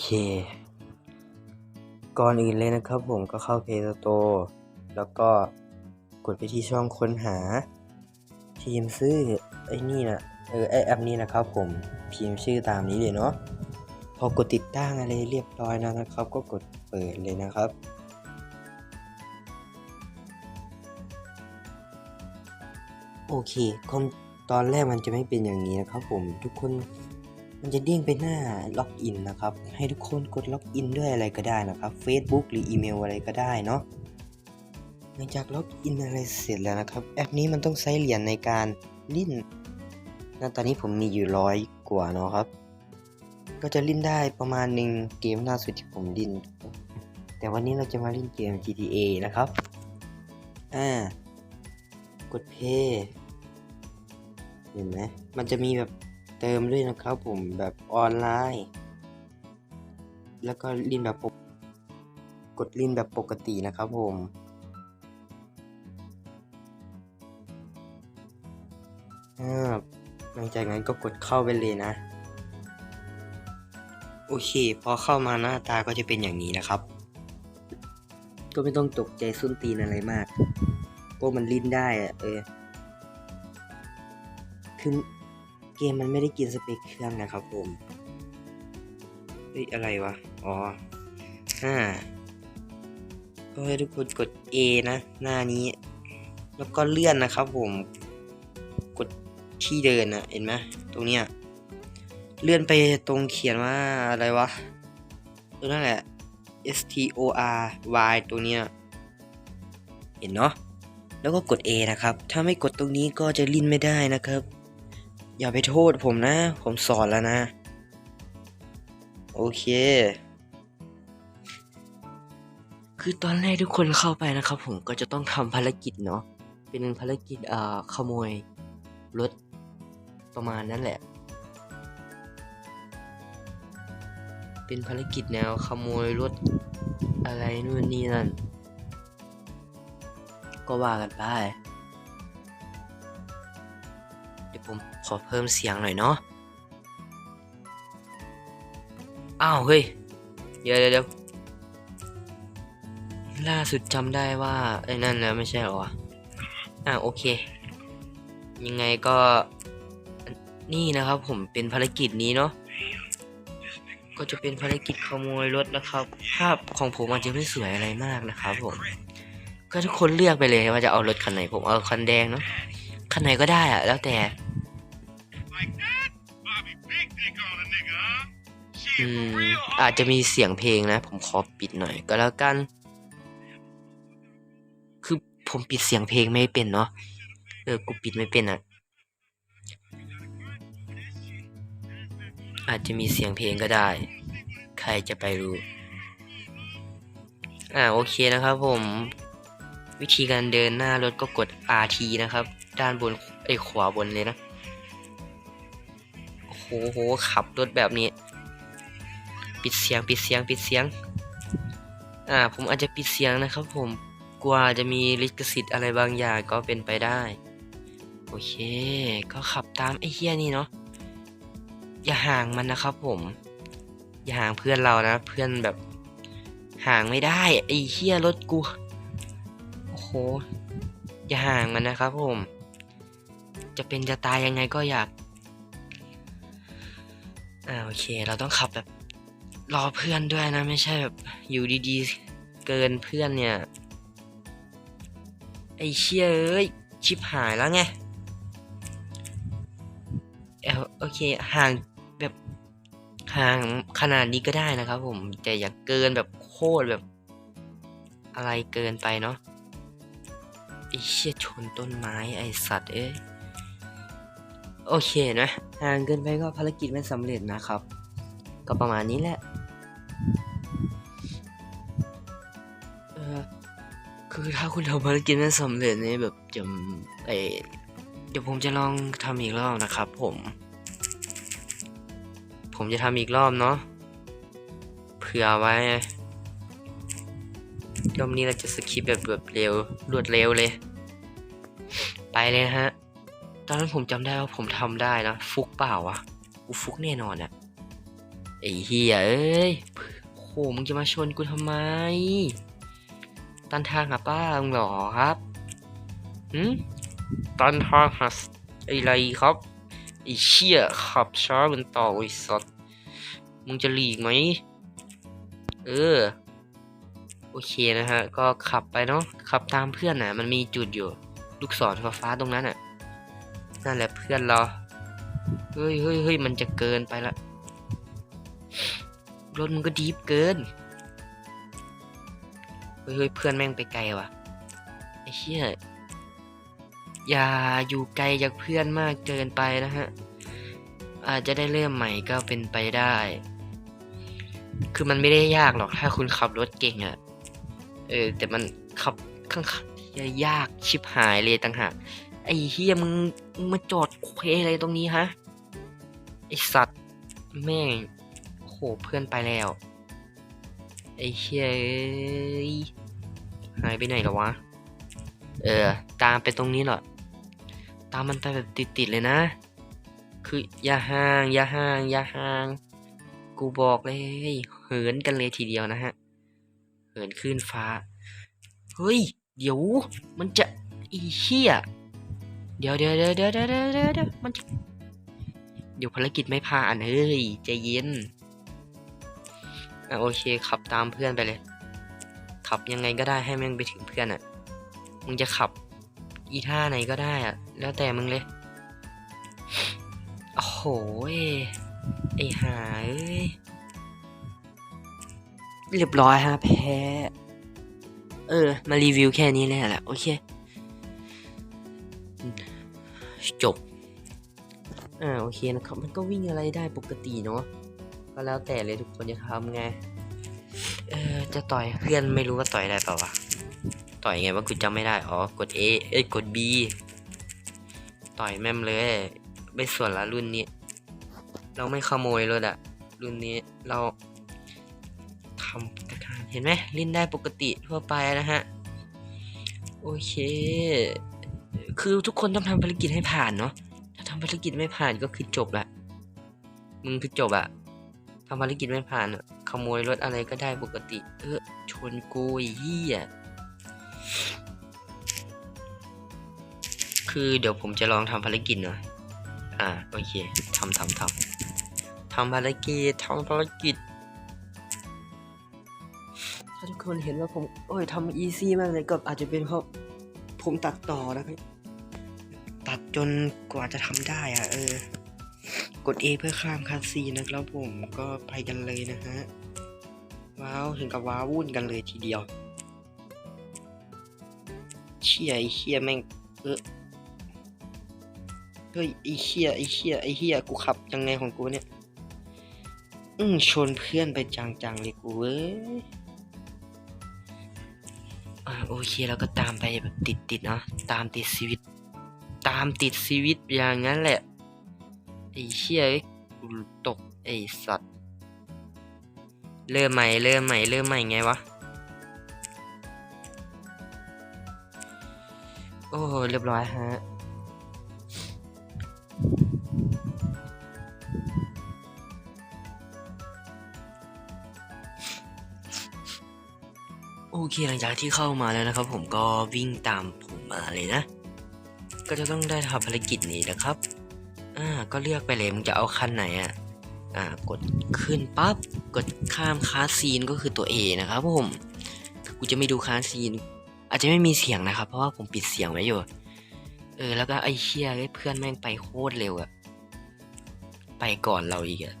เค ก่อนอื่นเลยนะครับผมก็เข้า Play Store แล้วก็กดไปที่ช่องค้นหาพิมพ์ชื่อไอ้นี่นะเออไอแอปนี้นะครับผมพิมพ์ชื่อตามนี้เลยเนาะพอกดติดตั้งอะไรเรียบร้อยแล้วนะครับ ก็กดเปิดเลยนะครับ โอเคคอมตอนแรกมันจะไม่เป็นอย่างนี้นะครับผมทุกคน มันจะเด้งไปหน้าล็อกอินนะครับ ให้ทุกคนกดล็อกอินด้วยอะไรก็ได้นะครับ Facebook หรืออีเมลอะไรก็ได้เนาะหลังจากล็อกอินอะไรเสร็จแล้วนะครับ แอปนี้มันต้องใช้เหรียญในการลิ้นนะตอนนี้ผมมีอยู่ร้อยกว่าเนาะครับ ก็จะลิ้นได้ประมาณหนึ่งเกมล่าสุดที่ผมลิ้น แต่วันนี้เราจะมาเล่นเกม GTA นะครับ อ่า กดเพย์เห็นไหมมันจะมีแบบ เติมด้วยนะครับผมแบบออนไลน์ แล้วก็ลินแบบปกกดลินแบบปกตินะครับผมอ่าหลังจากนั้นก็กดเข้าไปเลยนะ โอเค พอเข้ามาหน้าตาก็จะเป็นอย่างนี้นะครับ ก็ไม่ต้องตกใจส้นตีนอะไรมากก็มันลิ้นได้อะเออคือ เกมมันไม่ได้กินสเปคเครื่องนะครับผมเฮ้ยอะไรวะ อ๋ออ่าก็ให้ทุกคนกด A นะ หน้านี้ แล้วก็เลื่อนนะครับผม กดที่เดินนะเห็นไหมตรงเนี้ย เลื่อนไปตรงเขียนว่าอะไรวะตัวนั่นแหละ S T O R Y ตัวเนี้ย เห็นเนาะ แล้วก็กด A นะครับ ถ้าไม่กดตรงนี้ก็จะลิ้นไม่ได้นะครับ อย่าไปโทษผมนะ ผมสอนแล้วนะ โอเค คือตอนแรกทุกคนเข้าไปนะครับผมก็จะต้องทำภารกิจเนาะเป็นภารกิจเอ่อขโมยรถประมาณนั้นแหละ เป็นภารกิจแนวขโมยรถอะไรนู่นนี่นั่น ก็ว่ากันไป ผมขอเพิ่มเสียงหน่อยเนาะอ้าวเฮ้ยเดี๋ยวเดี๋ยวล่าสุดจำได้ว่าไอ้นั่นแล้วไม่ใช่หรอวะอ่าโอเค ยังไงก็นี่นะครับผมเป็นภารกิจนี้เนาะก็จะเป็นภารกิจขโมยรถนะครับ ภาพของผมอาจจะไม่สวยอะไรมากนะครับผมก็ทุกคนเลือกไปเลยว่าจะเอารถคันไหนผมเอาคันแดงเนาะคันไหนก็ได้อะแล้วแต่ อืมอาจจะมีเสียงเพลงนะ ผมขอปิดหน่อยก็แล้วกัน คือผมปิดเสียงเพลงไม่เป็นเนาะเออกูปิดไม่เป็นอะ อาจจะมีเสียงเพลงก็ได้ ใครจะไปรู้ อ่าโอเคนะครับผม วิธีการเดินหน้ารถก็กด RT นะครับ ด้านบนไอ้ขวาบนเลยนะ โอ้โหโหขับรถแบบนี้ ปิดเสียงปิดเสียงปิดเสียง อ่า ผมอาจจะปิดเสียงนะครับ ผมกลัวจะมีลิขสิทธิ์อะไรบางอย่างก็เป็นไปได้ โอเค ก็ขับตามไอ้เฮียนี่เนาะอย่าห่างมันนะครับ ผม อย่าห่างเพื่อนเรานะ เพื่อนแบบห่างไม่ได้ไอ้เฮียรถกูโอ้โหอย่าห่างมันนะครับผม จะเป็นจะตายยังไงก็อยาก อ่าโอเค เราต้องขับแบบรอเพื่อนด้วยนะไม่ใช่แบบอยู่ดีๆ เกินเพื่อนเนี่ย ไอ้เชี่ยเอ้ยชิบหายแล้วไงเออโอเคห่างแบบห่างขนาดนี้ก็ได้นะครับผมแต่อย่าเกินแบบโคตรแบบ อะไรเกินไปเนาะไอ้เชี่ยชนต้นไม้ไอสัตว์เอ้ยโอเคนะ ห่างเกินไปก็ภารกิจไม่สำเร็จนะครับ ก็ประมาณนี้แหละคือถ้าคุณทำภารกิจไม่สำเร็จนี่แบบจะเอเดี๋ยวผมจะลองทำอีกรอบนะครับ ผม ผมจะทำอีกรอบเนาะเผื่อไว้รอบนี้เราจะสคิปแบบรวดเร็วรวดเร็วเลย ไปเลยฮะ ตอนนั้นผมจำได้ว่าผมทำได้นะ ฟุกเปล่าวะกูฟุกแน่นอนอะไอ้เฮียเอ้ยโหมึงจะมาชนกูทำไม ตันทางหาป้ามึงหรอครับหืมตันทางหาอะไรครับไอ้เชี่ยขับช้าเป็นต่อไอ้สัตว์มึงจะหลีกไหม เออ โอเคนะฮะ ก็ขับไปเนาะขับตามเพื่อนน่ะ มันมีจุดอยู่ ลูกศรฟ้าๆตรงนั้นน่ะ นั่นแหละเพื่อนเรา เฮ้ยเฮ้ยเฮ้ยมันจะเกินไปละ รถมันก็ดีฟเกิน เฮ้ยเฮ้ยเพื่อนแม่งไปไกลว่ะ ไอ้เชี่ยอย่าอยู่ไกลจากเพื่อนมากเกินไปนะฮะ อาจจะได้เริ่มใหม่ก็เป็นไปได้ คือมันไม่ได้ยากหรอกถ้าคุณขับรถเก่งอะเออแต่มันขับข้างๆยากชิบหายเลยต่างหาก ไอ้เฮียมึงมาจอดเควอะไรตรงนี้ฮะไอสัตว์แม่งโหเพื่อนไปแล้ว ไอ้เฮียหายไปไหนแล้ววะ เออ ตามไปตรงนี้เหรอตามมันไปแบบติดๆเลยนะ คืออย่าห่างอย่าห่างอย่าห่าง กูบอกเลยเหินกันเลยทีเดียวนะฮะ เหินขึ้นฟ้า เฮ้ย เดี๋ยว มันจะอีเชีย เดี๋ยวเดี๋ยวเดี๋ยวเดี๋ยวเดี๋ยวเดี๋ยวเดี๋ยวมันเดี๋ยวภารกิจไม่ผ่านเฮ้ยใจเย็นอะโอเคขับตามเพื่อนไปเลย ขับยังไงก็ได้ให้มึงไปถึงเพื่อนอะ มึงจะขับอีท่าไหนก็ได้อะ แล้วแต่มึงเลยโอ้โหไอ้หายเรียบร้อยฮะแพ้เออ มารีวิวแค่นี้เลยแหละโอเค จบ อ่าโอเคนะครับ มันก็วิ่งอะไรได้ปกติเนาะ ก็แล้วแต่เลยทุกคนจะทำไง เออจะต่อยเพื่อนไม่รู้ว่าต่อยได้เปล่าวะ ต่อยไงว่ากูจำไม่ได้ อ๋อ กด A เอ้ย กด B ต่อยแม่มเลยไม่ส่วนละรุ่นนี้ เราไม่ขโมยรถอะรุ่นนี้เราทำกระทานเห็นไหมเล่นได้ปกติทั่วไปนะฮะ โอเค คือทุกคนต้องทำภารกิจให้ผ่านเนาะถ้าทำภารกิจไม่ผ่านก็คือจบละมึงคือจบอะทำภารกิจไม่ผ่านขโมยรถอะไรก็ได้ปกติ เออชนกูเหี้ยคือเดี๋ยวผมจะลองทำภารกิจหน่อยอ่าโอเคทำทำทำทำภารกิจทำภารกิจถ้าทุกคนเห็นว่าผม โอ้ยทำอีซี่มากเลยก็อาจจะเป็นเพราะผมตัดต่อนะครับ ตัดจนกว่าจะทำได้อะเออ กด A เพื่อข้ามคัสซีนะครับผมก็ไปกันเลยนะฮะ ว้าวถึงกับว้าวุ่นกันเลยทีเดียว เชี่ยไอเชี่ยแม่งเออเฮ้ยไอเชี่ยไอเชี่ยไอเชี่ยกูขับยังไงของกูเนี่ย อืมชนเพื่อนไปจังๆเลยกูเว้ยโอเคแล้วก็ตามไปแบบติดๆเนาะตามติดชีวิต ตามติดชีวิตอย่างนั้นแหละ ไอ้เชี่ยเอ้กูตกไอ้สัตว์ เริ่มใหม่เริ่มใหม่เริ่มใหม่ไงวะ โอ้เรียบร้อยฮะโอเคหลังจากที่เข้ามาแล้วนะครับ ผมก็วิ่งตามผมมาเลยนะ ก็จะต้องได้ทำภารกิจนี้นะครับ อ่า ก็เลือกไปเลยมึงจะเอาคันไหนอะ อ่า กดขึ้นปั๊บ กดข้ามคาสซีนก็คือตัว A นะครับผม กูจะไม่ดูคาสซีน อาจจะไม่มีเสียงนะครับ เพราะว่าผมปิดเสียงไว้อยู่ เออ แล้วก็ไอ้เชี่ยไอ้เพื่อนแม่งไปโคตรเร็วอะไปก่อนเราอีกอะ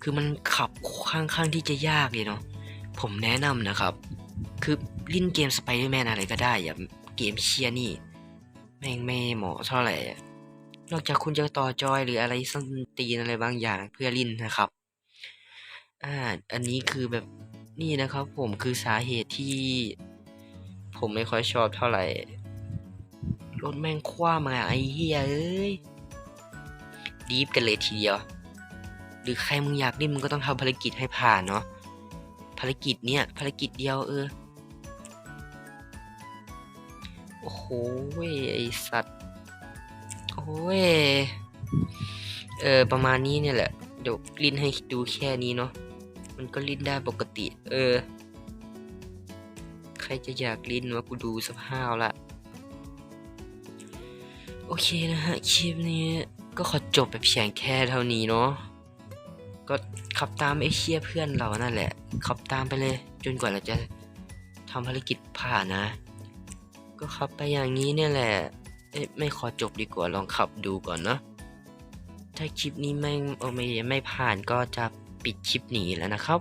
คือมันขับค่อนข้างที่จะยากเลยเนาะ ผมแนะนำนะครับ คือเล่นเกมสไปเดอร์แมนอะไรก็ได้อย่าเกมเชียนี่ แม่งไม่เหมาะเท่าไหร่ นอกจากคุณจะต่อจอยหรืออะไรส้นตีนอะไรบางอย่างเพื่อลิ้นนะครับ อ่า อันนี้คือแบบนี่นะครับ ผมคือสาเหตุที่ ผมไม่ค่อยชอบเท่าไหร่ รถแม่งคว้ามาไอ้เหี้ยเอ้ยดีฟกันเลยทีเดียว หรือใครมึงอยากเล่นมึงก็ต้องทำภารกิจให้ผ่านเนาะภารกิจเนี้ยภารกิจเดียวเออ ยไอสัตว์ โอ้ย เออประมาณนี้เนี่ยแหละ เดี๋ยวลิ้นให้ดูแค่นี้เนาะ มันก็ลิ้นได้ปกติ เออ ใครจะอยากลิ้นวะกูดูสภาพละ โอเคนะฮะคลิปนี้ก็ขอจบไปเพียงแค่เท่านี้เนาะ ก็ขับตามไอ้เชี่ยเพื่อนเรานั่นแหละ ขับตามไปเลย จนกว่าเราจะทำภารกิจผ่านนะ ก็ขับไปอย่างนี้เนี่ยแหละ เอ๊ะไม่ขอจบดีกว่าลองขับดูก่อนเนาะ ถ้าคลิปนี้ไม่เอไม่ไม่ผ่านก็จะปิดคลิปหนีแล้วนะครับ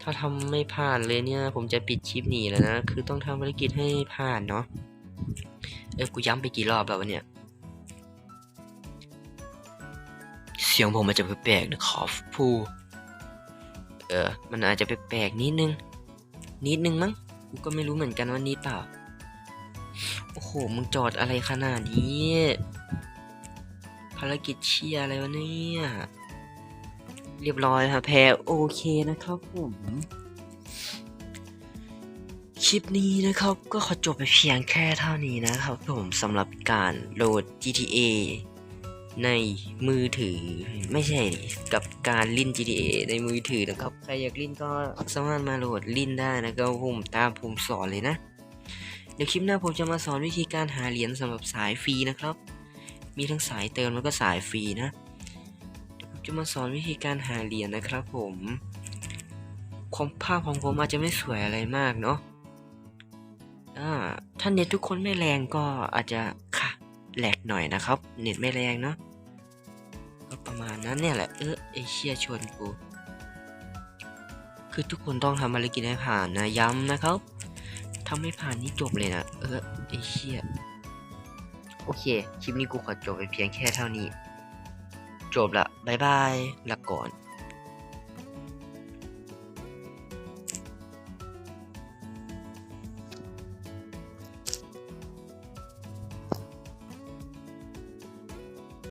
ถ้าทำไม่ผ่านเลยเนี่ย ผมจะปิดคลิปหนีแล้วนะ คือต้องทำภารกิจให้ผ่านเนาะ เออกูย้ำไปกี่รอบแล้ววะเนี่ย เสียงผมมันจะแปลกๆนะขอพูเออ มันอาจจะแปลกๆนิดนึง นิดนึงมั้ง กูก็ไม่รู้เหมือนกันว่านิดเปล่า โอ้โห มึงจอดอะไรขนาดนี้ ภารกิจเชียอะไรวะเนี่ย เรียบร้อยครับแพรโอเคนะครับผมคลิปนี้นะครับก็ขอจบไปเพียงแค่เท่านี้นะครับผมสำหรับการโหลด GTA ในมือถือไม่ใช่กับการลิ้น GTA ในมือถือนะครับ ใครอยากลิ้นก็สามารถมาโหลดลิ้นได้นะครับผมตามผมสอนเลยนะ ดี๋ยวคลิปหน้าผมจะมาสอนวิธีการหาเหรียญสำหรับสายฟรีนะครับ มีทั้งสายเติมแล้วก็สายฟรีนะเดี๋ยวผมจะมาสอนวิธีการหาเหรียญนะครับ ผมความภาพของผมอาจจะไม่สวยอะไรมากเนาะถ้าเน็ตทุกคนไม่แรงก็อาจจะค่ะแหลกหน่อยนะครับ เน็ตไม่แรงเนาะก็ประมาณนั้นเนี่ยแหละเออไอเชียชวนกู คือทุกคนต้องทำภารกิจให้ผ่านนะย้ำนะครับ ถ้าไม่ผ่านนี่จบเลยนะ เออไอเชียโอเค คลิปนี้กูขอจบไปเพียงแค่เท่านี้ จบละบายบายลาก่อน